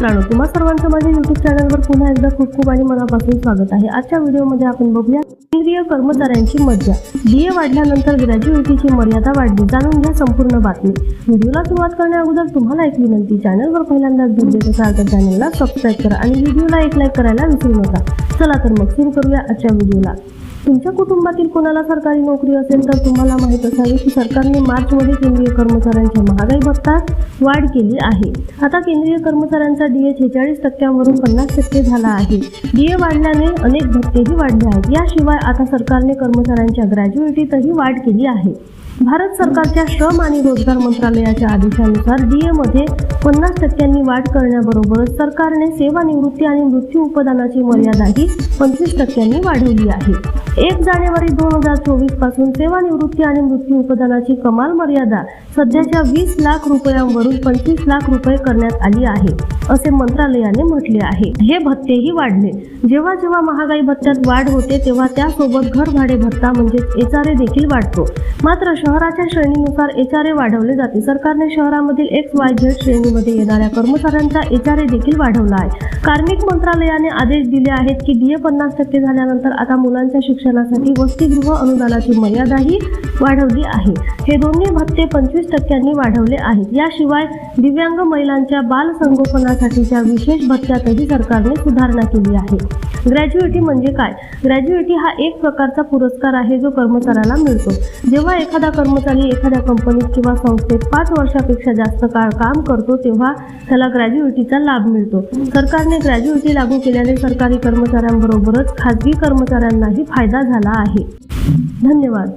मित्रांनो तुम्हा सर्वांचं माझ्या युट्यूब चॅनलवर पुन्हा एकदा खूप खूप आणि मनापासून स्वागत आहे. आजच्या व्हिडिओमध्ये आपण बघूया केंद्रीय कर्मचाऱ्यांची मज्जा डीए वाढल्यानंतर ग्रॅज्युएटीची मर्यादा वाढली. जाणून घ्या संपूर्ण बातमी. व्हिडिओला सुरुवात करण्या अगोदर तुम्हाला एक विनंती. चॅनलवर पहिल्यांदाच भेट देत असाल तर चॅनलला सबस्क्राईब करा आणि व्हिडिओला एक लाईक करायला विसरू नका. चला तर मग सुरू करूया आजच्या व्हिडिओला. तुमच्या कुटुंबातील कोणाला सरकारी नोकरी असेल तर तुम्हाला माहीत असावे की सरकारने मार्चमध्ये केंद्रीय कर्मचाऱ्यांच्या महागाई भत्तात वाढ केली आहे. आता केंद्रीय कर्मचाऱ्यांचा डीए छेचाळीस टक्क्यांवरून पन्नास टक्के झाला आहे. डीए वाढल्याने अनेक भत्तेही वाढले आहेत. याशिवाय आता सरकारने कर्मचाऱ्यांच्या ग्रॅज्युएटीतही वाढ केली आहे. भारत सरकारच्या श्रम आणि रोजगार मंत्रालयाच्या आदेशानुसार डीएमध्ये पन्नास टक्क्यांनी वाढ करण्याबरोबरच सरकारने सेवानिवृत्ती आणि मृत्यू उपदानाची मर्यादाही पंचवीस टक्क्यांनी वाढवली आहे. एक जानेवारी दोन हजार चोवीसपासून सेवानिवृत्ती आणि मृत्यू उपदानाची कमाल मर्यादा सध्याच्या वीस लाख रुपयांवरून पंचवीस लाख रुपये करण्यात आली आहे असे मंत्रालयाने म्हटले आहे. हे भत्तेही वाढले. जेव्हा जेव्हा महागाई भत्त्यात वाढ होते तेव्हा त्यासोबत घर भाडे भत्ता म्हणजेच ए देखील वाढतो. मात्र शहराच्या श्रेणीनुसार एच आर ए वाढवले जाते. सरकारने शहरामधील एक्स वाय झेड कंपनीमध्ये येणाऱ्या कर्मचाऱ्यांचा एचआरए देखील वाढवला आहे. कार्मिक मंत्रालयाने आदेश दिले आहेत की डीए पन्नास टक्के झाल्यानंतर आता मुलांच्या शिक्षणासाठी वसतिगृह अनुदानाची मर्यादाही वाढवली आहे. हे दोन्ही भत्ते पंचवीस टक्क्यांनी वाढवले आहेत. याशिवाय दिव्यांग महिलांच्या बाल संगोपनासाठीच्या विशेष भत्त्यातही सरकारने सुधारणा केली आहे. ग्रॅज्युएटी म्हणजे काय? ग्रॅज्युएटी हा एक प्रकारचा पुरस्कार आहे जो कर्मचाऱ्याला मिळतो. जेव्हा एखादा कर्मचारी एखाद्या कंपनीत किंवा संस्थेत पाच वर्षापेक्षा जास्त काळ काम करतो तेव्हा त्याला ग्रॅज्युएटीचा लाभ मिळतो. सरकार सरकारने ग्रॅज्युएटी लागू केल्याने सरकारी कर्मचाऱ्यांबरोबरच खाजगी कर्मचाऱ्यांनाही फायदा झाला आहे. धन्यवाद.